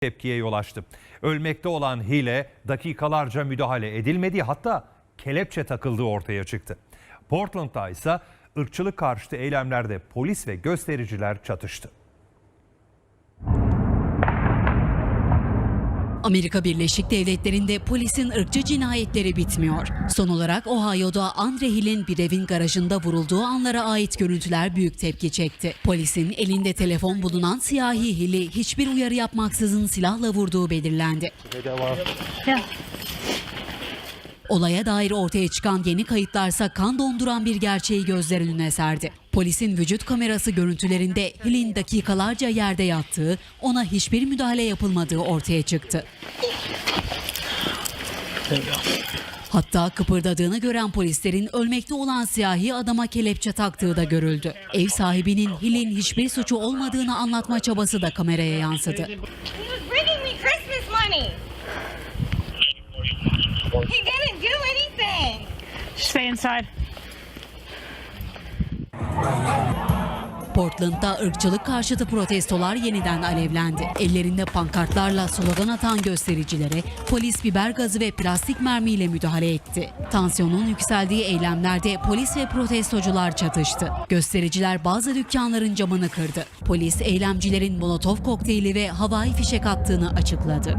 tepkiye yol açtı. Ölmekte olan Hile dakikalarca müdahale edilmediği hatta kelepçe takıldığı ortaya çıktı. Portland'da ise ırkçılık karşıtı eylemlerde polis ve göstericiler çatıştı. Amerika Birleşik Devletleri'nde polisin ırkçı cinayetleri bitmiyor. Son olarak Ohio'da Andre Hill'in bir evin garajında vurulduğu anlara ait görüntüler büyük tepki çekti. Polisin elinde telefon bulunan siyahi Hill'i hiçbir uyarı yapmaksızın silahla vurduğu belirlendi. Olaya dair ortaya çıkan yeni kayıtlarsa kan donduran bir gerçeği gözler önüne serdi. Polisin vücut kamerası görüntülerinde Hill'in dakikalarca yerde yattığı, ona hiçbir müdahale yapılmadığı ortaya çıktı. Hatta kıpırdadığını gören polislerin ölmekte olan siyahi adama kelepçe taktığı da görüldü. Ev sahibinin Hill'in hiçbir suçu olmadığını anlatma çabası da kameraya yansıdı. İnside. Portland'da ırkçılık karşıtı protestolar yeniden alevlendi. Ellerinde pankartlarla slogan atan göstericilere polis biber gazı ve plastik mermiyle müdahale etti. Tansiyonun yükseldiği eylemlerde polis ve protestocular çatıştı. Göstericiler bazı dükkanların camını kırdı. Polis eylemcilerin molotof kokteyli ve havai fişek attığını açıkladı.